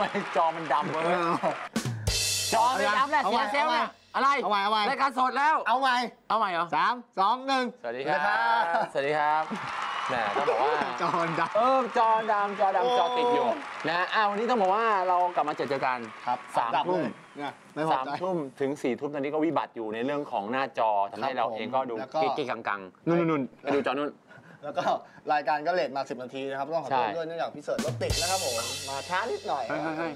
ครับทำไมจอมันดำวะเว้ยจอไม่ดำแหละเอาเสีใหม่ยเซลล์เนี่ยอะไรเอาใหม่เอาใหม่รายการสดแล้ว เอาใหม่เอาใหม่เหรอสามสองหนึ่งสวัสดีครับ สวัสดีครับแหมต้องบอกว่าจอนดับเออจอดำจอโอ้ดำจอติดอยู่นะฮะอ้าววันนี้ต้องบอกว่าเรากลับมาเจอเจอกันครับสามดับทุ่มเลยเนี่ยไม่พอสามใจทุ่มถึงสี่ทุ่มตอนนี้ก็วิบัติอยู่ในเรื่องของหน้าจอทำให้ครับเราผมเองก็ดูแล้วก็กิ๊กๆกังๆนู่นนู่นๆไปดูจอนู่น แล้วก็รายการก็เลทมา 10 นาทีนะครับต้องขอโทษใช่ด้วยเนื่องจากพี่เสิร์ชรถติดนะครับผมมาช้านิดหน่อยเฮ้ยเฮ้ยเฮ้ย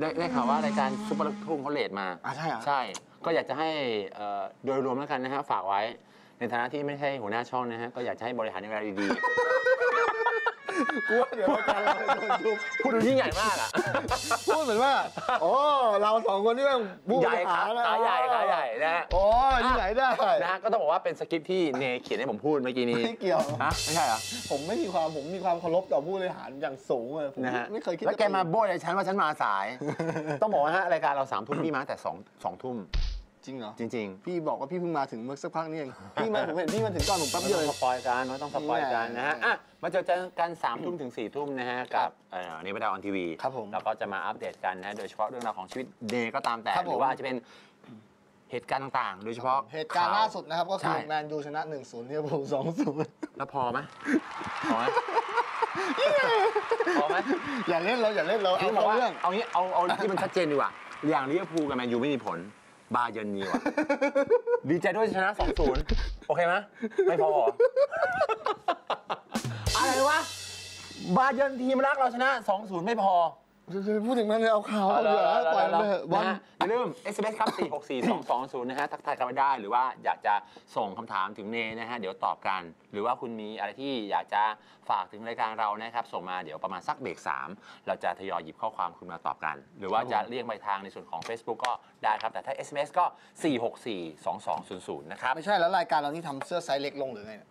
ได้ได้ข่าวว่ารายการซุปเปอร์ลูกทุ่งเขาเลทมาอะใช่เหรอใช่ ก็อยากจะให้เอ่อโดยรวมแล้วกันนะฮะฝากไว้ ในฐานะที่ไม่ใช่หัวหน้าช่องนะฮะก็อยากจะให้บริหารเวลาดีกลัวเดี๋ยวรายการเราโดนยุบๆพูดดูยิ่งใหญ่มากอะพูดเหมือนว่าโอ้เราสองคนนี่แม่งผู้ใหญ่บริขาหารนะขาใหญ่ขาะฮะก็ต้องบอกว่าเป็นสคริปต์ที่เนเขียนให้ผมพูดเมื่อกี้นี้ไม่เกี่ยวฮะไม่ใช่เหรอผมไม่มีความผมมีความเคารพต่อผู้บริหารอย่างสูงเลยผมนะฮะไม่เคยคิดแล้วแกจะมาโบยฉันว่าฉันมาสาย ต้องบอกว่าฮะรายการเราสามทุ่มพี่มาตั้งแต่สองสองทุ่มจริงเหรอจริงพี่บอกว่าพี่เพิ่งมาถึงเมื่อสักพักนี่เองพี่มาผมเห็นพี่มาถึงก่อนผมๆแป๊บไม่เดียวต้เอองงสปอยกันไม่ต้องสปอยกันนะฮะอะมาเจอกันสามทุ่มถึงสี่ทุ่มนะฮะกับเอ่อเนปดาออนทีวีครับผมเราก็จะมาอัปเดตกันนะโดยเฉพาะเรื่องราวของชีวิตเดย์ก็ตามแต่ครับผมหรือว่าอาจจะเป็น เหตุการณ์ต่างๆ โดยเฉพาะเหตุการณ์ข่ว ล่าสุดนะครับ ก็คือใช่ แมนยูชนะ 1-0ที่ผม2-0แล้วพอไหมพอไหมพอไหมอย่าเล่นเราอย่าเล่นเราคืเอาอบอกว่าเรื่อง เอางี้เอาเอาที่มันชัดเจนดีกว่า อย่างลิเวอร์พูลกับแมนยูไม่มีผล บาเยิร์นมีว่ะ ดีใจด้วยชนะ 2-0 โอเคไหมไม่พอเหรอ อะไรวะ บาเยิร์นทีมรักเราชนะ 2-0 ไม่พอ พูดถึงนั้นเลยเอาข่าวเอาเอาเหลือละปล่อยมันไปเอาเถละอะวันนะฮะอย่าลืม SMS ครับ 464 220นะฮะ ทักทายกันมาได้ หรือว่าอยากจะส่งคำถามถึงเนนะฮะ เดี๋ยวตอบกัน หรือว่าคุณมีอะไรที่อยากจะฝากถึงรายการเรานะครับ ส่งมาเดี๋ยวประมาณสักเบรก3 เราจะทยอยหยิบข้อความคุณมาตอบกัน หรือว่าจะเรียกไปทางในส่วนของ Facebook ก็ได้ครับ แต่ถ้า SMS ก็ 464 2200 นะครับ ไม่ใช่แล้วรายการเรานี่ทำเสื้อไซส์เล็กลงหรือไงเนี่ย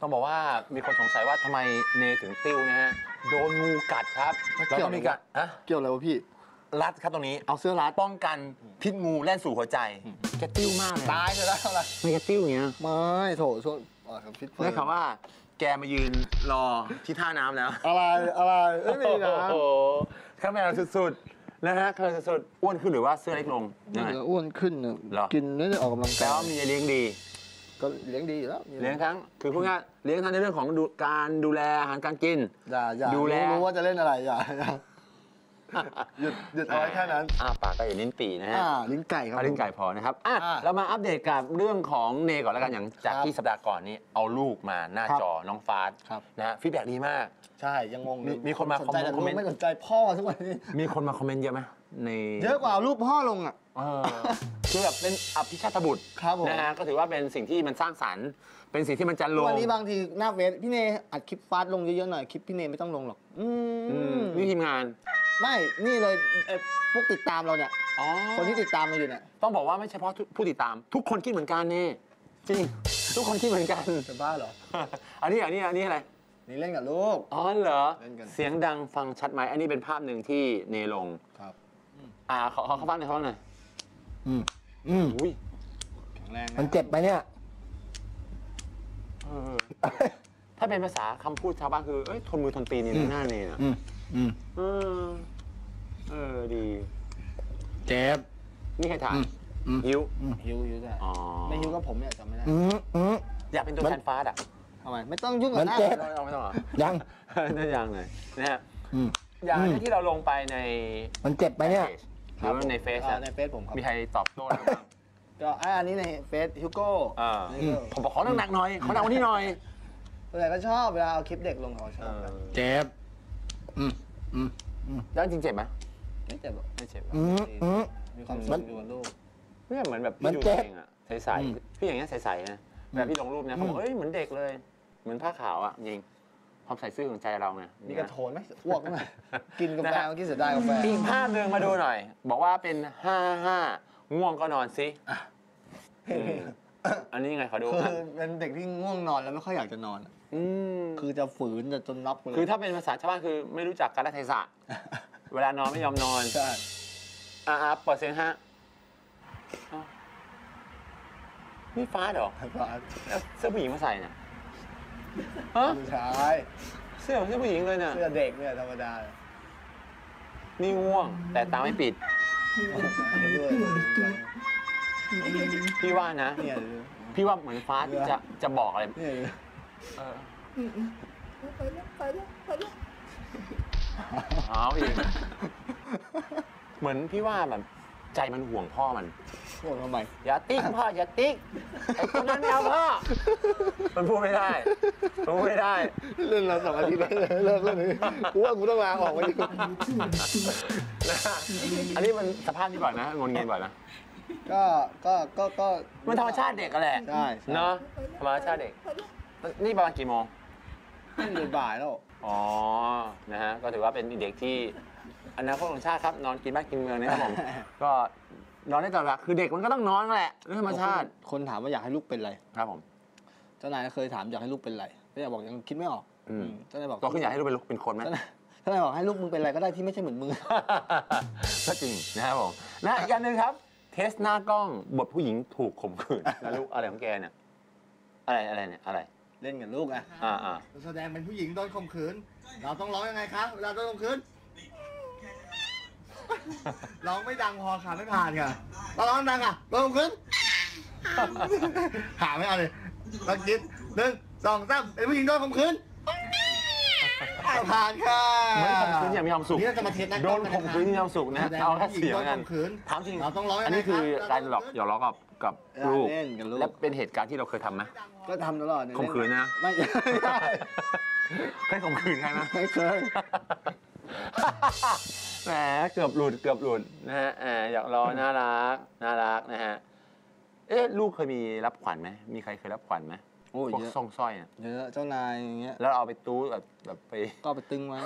ต้องบอกว่ามีคนสงสัยว่าทำไมเนถึงติ้วนะฮะโดนงูกัดครับแล้วเราเกี่ยวต้องมีการอะเกี่ยวอะไรวะพี่ รัดครับตรงนี้เอาเสื้อรัดป้องกันพิษงูแล่นสู่หัวใจแกติ้วมากเลยตายไปแล้วอะไรไม่แกติ้วอย่างเงี้ยไม่โถช่วงอ๋อครับพิษได้ข่าวว่า แกมายืนรอที่ท่าน้ำแล้วอะไรอะไรเอ้ยไม่ดีนะ โอ้โหข้างในเราสุดๆนะฮะข้างในสุดๆอ้วนขึ้นหรือว่าเสื้อเล็กลงยังไง เดี๋ยวอ้วนขึ้นเนี่ยเหรอ กินไม่ได้ออกกำลังแต่กายว่ามีเลี้ยงดี ก็เลี้ยงดีอยู่แล้วเลี้ยงทั้งคือพูดง่ายๆเลี้ยงทั้งในเรื่องของดูการดูแลอาหารการกินอย่าอย่าดูแลรู้รู้ว่าจะเล่นอะไรอย่าอย่าหยุดหยุดเอาไว้แค่นั้นอ่าปากก็อย่าลิ้นปีนะฮะอ่าลิ้นไก่ครับเอาลิ้นไก่พอนะครับอะอะเรามาอัปเดตกับเรื่องของเนก่อนแล้วกันอย่างจากครับที่สัปดาห์ก่อนนี้เอาลูกมาหน้าครับจอน้องฟาสครับนะฮะฟีดแบ็ดีมาก ใช่ยังงงมีมีคนมาสนใจแต่คอมเมนต์ลูกไม่สนใจพ่อทุกวันนี้มีคนมาคอมเมนต์เยอะไหมในเยอะกว่าเอารูปพ่อลงอะ เออคือแบบเป็นอภิชาตบุตรครับผม นะฮะก็ถือว่าเป็นสิ่งที่มันสร้างสรรค์เป็นสิ่งที่มันจะลงวันนี้บางทีหน้าเฟซพี่เนอัดคลิปฟาดลงเยอะๆหน่อยคลิปพี่เนไม่ต้องลงหรอก อือืมมนี่ทีมงานไม่ นี่เลยเอ่อพวกติดตามเราเนี่ย อ๋อคนที่ติดตามเราอยู่เนี่ยต้องบอกว่าไม่ใช่เฉพาะผู้ติดตาม ทุกคนคิดเหมือนกันนี่จริง ทุกคนคิดเหมือนกัน จะบ้าเหรอ อันนี้อันนี้อันนี้อะไร นี่เล่นกับลูก อ๋อเหรอ เล่นกัน เสียงดังฟังชัดไหมอันนี้เป็นภาพหนึ่งที่เนลง ครับอ่าเขาเขาเขาฟังหน่อยเขาฟังหน่อยอืมอืมอุ้ยแข็งแรงมันเจ็บไหมเนี่ย เออถ้าเป็นภาษาคำพูดชาวบ้านคือเอ้ยทนมือทนตีนนี่นะหน้าเนนะอืมอืมเออเออดี เจ็บ นี่ใครถ่ายอืมอืมหิวหิวหิวแต่อ๋อ ไม่หิวก็ผมเนี่ยจำไม่ได้อืมอืม อยากเป็นตัวแทนฟ้าอะทำไมไม่ต้องยุ่งกับมันหน้าเจ็บไม่ต้องไม่ต้องเหรอยังนั่นยังหน่อยนะฮะอืม อย่างอืมที่เราลงไปใน มันเจ็บไหมเนี่ยห รือว่าในเฟซอ่าอะในเฟซผมครับมีใครตอบโต้อะไรบ้างก็อ่าอันนี้ในเฟซฮิวโก้อ่านี่ก็ผมบอกขอหนักๆหน่อยขอหนักกว่านี้หน่อยส่วนใหญ่ก็ชอบเวลาเอาคลิปเด็กลงเขาชอบกันเจ็บอืมอืมแล้วจริงเจ็บไหมไม่เจ็บหรอกไม่เจ็บหรออืมอืมมีความสุมัขนอยู่กับลูกเนี่ยเหมือนแบบมันพี่ดูเจ็ตัวบเองอะใสๆพี่อย่างเงี้ยใสๆนะแบบพี่ลงรูปเนี่ยเขาบอกอืมเอ้ยเหมือนเด็กเลย เหมือนผ้าขาวอะจริง ความใส่ซื่อของใจเราไงนี่กระโถนไหมอ้วกไหมกินกาแฟเมื่อกี้เสียดายกาแฟอีกภาพหนึ่งมาดูหน่อย บอกว่าเป็นห้าห้าง่วงก็นอนสิอืมอันนี้ยังไงขอดูคืออะเป็นเด็กที่ง่วงนอนแล้วไม่ค่อยอยากจะนอนอืมคือจะฝืนจะจนน็อกไปเลยคือถ้าเป็นภาษาชาวบ้านคือไม่รู้จักกาลเทศะเวลานอนไม่ยอมนอนใช่อ่าเปิดเสียงฮะอ้าวนี่ฟ้าเหรอฟ้าแล้วเสื้อผู้หญิงมาใส่เนี่ย ฮะผู้ชายเสื้อของเสื้อผู้หญิงเลยเนี่ยเสื้อเด็กเนี่ยธรรมดานี่ง่วง แต่ตาไม่ปิดด้วยพี่ว่านะ เนี่ยพี่ว่าเหมือนฟ้าจะจะบอกอะไรเนี่ยเออเอาอีก เหมือนพี่ว่าแบบใจมันห่วงพ่อมัน พวกทำไม อย่าติ๊กพ่ออย่าติ๊กไอ้คนนั้นไม่เอาพ่อ มันพูดไม่ได้มันพูดไม่ได้ เล่นเราสองอาทิตย์แล้วเลิกเล่นนี้กูว่ากูต้องลาออกไปดินะฮะอันนี้มันสภาพที่บ่อยไหมงนเงินบ่อยไหมก็ก็ก็ก็มันธรรมชาติเด็กก็แหละใช่ใช่เนาะธรรมชาติเด็ก นี่ประมาณกี่โมงเล่นบ่ายแล้วอ๋อนะฮะก็ถือว่าเป็นเด็กที่อนาคตของชาติครับนอนกินบ้านกินเมืองนะครับผมก็ นอนได้ตลอดเวลาคือเด็กมันก็ต้องนอนนั่นแหละเรื่องธรรมชาติคนถามว่าอยากให้ลูกเป็นอะไร ครับผมเจ้านายเคยถามอยากให้ลูกเป็นอะไรก็อยากบอกยังคิดไม่ออกอืมเจ้านายบอกโตัวขึ้นอยากให้ลูกเป็นลูกเป็นคนไหม เจ้านายเจ้านายบอกให้ลูกมึงเป็นอะไรก็ได้ที่ไม่ใช่เหมือนมึง ก็จริงนะครับผมนะอีกอันหนึ่งครับ เทสหน้ากล้องบทผู้หญิงถูกข่มขืนแล้วลูกอะไรของแกเนี่ยอะไรอะไรเนี่ยอะไร เล่นกับลูกอะอ่าอ่า แสดงเป็นผู้หญิงโดนข่มขืน เราต้องร้องยังไงครับเวลาโดนข่มขืน ร้องไม่ดังพอค่ะไม่ผ่านค่ะเราร้องดังอะโดนข่มขืนหาไม่เอาเลยลักคิดหนึ่งสองสามเป็นผู้หญิงโดนข่มขืนอะผ่านค่ะเหมือนข่มขืนอย่างมีความสุขนี่เราจะมาเทสหน้าโดกล้องนกัะข่มขืนอย่างมีความสุขนะแสดงเอาป็แค่นผู้หญิเสียงโดนกันข่มขืนถามจริงเราต้องร้องยังไงอันนี้คือครับการหลอกหยอกล้อกับกับลูกเล่นกับลูกและเป็นเหตุการณ์ที่เราเคยทำไหมก็ทำตลอดเยข่มขืนนะไม่ใช่เคยข่มขืนใครไหมไม่เคย แหมเกือบหลุดเกือบหลุดนะฮะแหมอยากรอน่ารักน่ารักนะฮะเอ๊ะลูกเคยมีรับขวัญไหมมีใครเคยรับขวัญไหมโอ้ยพวกเยอะ ซ่องสร้อยอะเยอะเจ้านายอย่างเงี้ย แล้วเอาไปตู้แบบแบบไป ก็เอาไปตึงไว้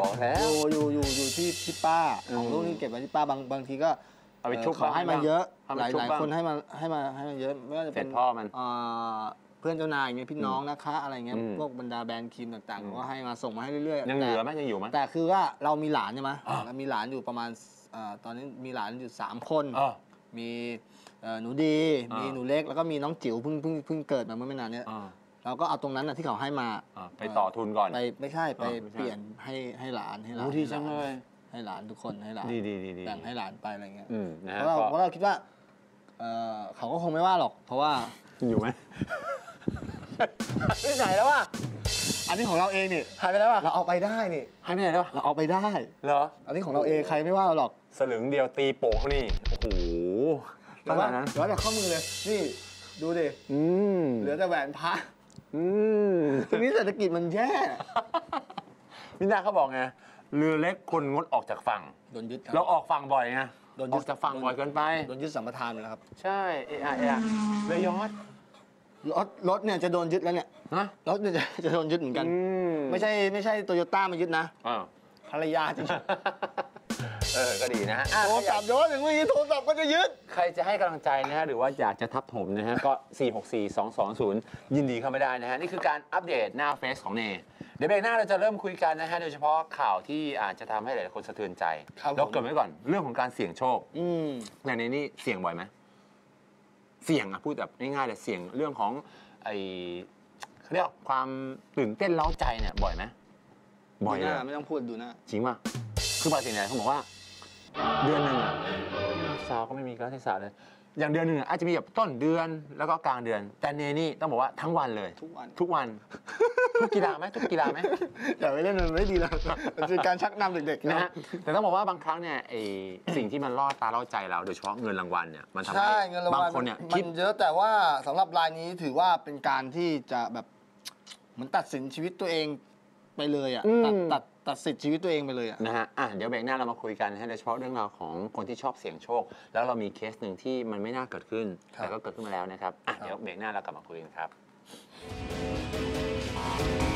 บอกแล้ว อยู่อยู่อยู่อยู่ที่ที่ป้าอืมของลูกนี่เก็บไว้ที่ป้าบางบางทีก็เอาไปชุบเขอให้มาเยอะ เอาหไปลายชุบหลายบ้างคนให้มาให้มาให้มาเยอะไม่ว่าจะเป็นเสร็จพ่อมันเอ่อ เพื่อนเจ้านายอย่างเงี้ยพี่น้องนะคะอะไรเงี้ยอืมพวกบรรดาแบรนด์ครีมต่างอืๆมเขาก็ให้มาส่งมาให้เรื่อยๆยังเหลือไหมแต่ยังอยู่ไหม แต่คือว่าเรามีหลานใช่ไหมอ่า เรามีหลานอยู่ประมาณเอ่อตอนนี้มีหลานอยู่สามคน เออ มีเอ่อหนูดี อ่ามี มีหนูเล็กแล้วก็มีน้องจิ๋วเพิ่งเพิ่งเพิ่งเกิดมาเมื่อไม่นานเนี้ยเออเราก็เอาตรงนั้นน่ะที่เขาให้มา เออไปต่อทุนก่อน ไปไม่ใช่ไปอ๋อไม่ใช่ เปลี่ยนให้ให้หลานให้หลานโอ้ดีจังเลยให้หลานทุกคนให้หลานดีดีดีดีแบ่งให้หลานไปอะไรเงี้ยอืมนะเพฮะราะเราก็เพราะเราคิดว่าเอ่อเขาก็คงไม่ว่าหรอก เพราะว่าอยู่ไหม ไม่ไหนแล้ววะอันนี้ของเราเองนี่หายไปแล้ววะเราเอาไปได้นี่หายไปไหนแล้ววะเราเอาไปได้เหรออันนี้ของเราเองใครไม่ว่าเราหรอกสลึงเดียวตีโป่งนี่โอ้โหแต่ขว่านาดนั้นเดี๋ยวแต่ข้อมือเลยนี่ดูดิอืมเหลือแต่แหวนพระอืมทีนี้เศรษฐกิจมันแย่มินาเขาบอกไงเรือเล็กคนงดออกจากฝั่งโดนยึดครับเราออกฝั่งบ่อยไงโดนอยึอดกจากฝั่งบ่อยเกินไปโดนยึดสัมปทานไปแล้วครับ ใช่เอะอะเอะอะเรือยอด รถรถเนี่ยจะโดนยึดแล้วเนี่ยนะรถเนี่ยจะจะโดนยึดเหมือนกัน อืไม่ใช่ไม่ใช่โตโยต้ามายึดนะอ่าภรรยาจะยึดเออ ก็ดีนะฮะอะโทรศัพท์โยนอย่างนี้โทรศัพท์ก็จะยึด ใครจะให้กำลังใจนะฮะ หรือว่าอยากจะทับถมนะฮะ ก็ 464-220 ยินดีเข้ามาได้นะฮะ นี่คือการอัปเดตหน้าเฟซของเน เดี๋ยวเบรกหน้าเราจะเริ่มคุยกันนะฮะ โดยเฉพาะข่าวที่อาจจะทำให้หลายๆคนสะเทือนใจครับผม เราเกริดไว้ก่อนเรื่องของการเสี่ยงโชคอืม อย่างในนี้เสี่ยงบ่อยไหม เสี่ยงอะพูดแบบง่ายๆเลยเสี่ยงเรื่องของไอเขาเรียกความตื่นเต้นเล้าใจเนี่ยบ่อยไหมบ่อยดูเลหยน้าไม่ต้องพูดดูหน้าจริงป่ะคือปกติเนี่ยเขาบอกว่า เดือนหนึ่งอะสาวก็ไม่มีการเทศะเลย อย่างเดือนหนึ่งอะอาจจะมีแบบต้นเดือนแล้วก็กลางเดือน แต่เนนี่ต้องบอกว่าทั้งวันเลย ทุกวัน ทุกวัน ทุกกีฬาไหมทุกกีฬาไหมอย่าไปเล่นมันไม่ดีแล้วมันเป็นการชักนำเด็กๆนะฮะแต่ต้องบอกว่าบางครั้งเนี่ยไอสิ่งที่มันล่อตาล่อใจเราโดยเฉพาะเงินรางวัลเนี่ยมันทำให้ใช่เงินรางบางวัลคนเนี่ยมัคิดนเยอะแต่ว่าสำหรับรายนี้ถือว่าเป็นการที่จะแบบเหมือนตัดสินชีวิตตัวเองไปเลยอะอืมตัดตัด ตัดสิทธิ์ชีวิตตัวเองไปเลยอะนะฮะอะเดี๋ยวเบรกหน้าเรามาคุยกันนะฮะโดยเฉพาะเรื่องราวของคนที่ชอบเสี่ยงโชค แล้วเรามีเคสหนึ่งที่มันไม่น่าเกิดขึ้น ครับ แต่ก็เกิดขึ้นมาแล้วนะครับอะครับเดี๋ยวเบรกหน้าเรากลับมาคุยกันครับ